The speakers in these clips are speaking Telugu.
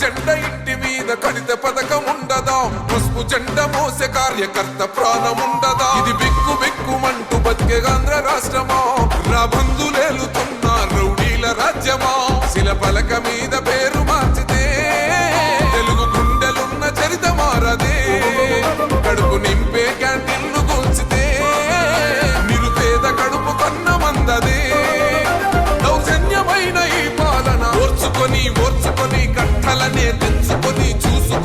జెండ ఇంటి మీద కడిత పథకం ఉండదా? పసుపు జెండ మోసే కార్యకర్త ప్రాణం ఉండదా? ఇది బిక్కు బిక్కుమంటూ బతికే ఆంధ్ర రాష్ట్రమా? నా బంధులేలుతున్న రౌడీల రాజ్యమా? శిల పలక మీద పేరు మార్చితే తెలుగు గుండెలున్న చరిత మారదే. కడుపు నింపే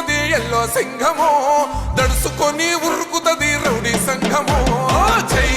ఉన్నది ఎల్లో సింహము దడుసుకొని ఉరుకుతది రౌడీ సంఘము. జై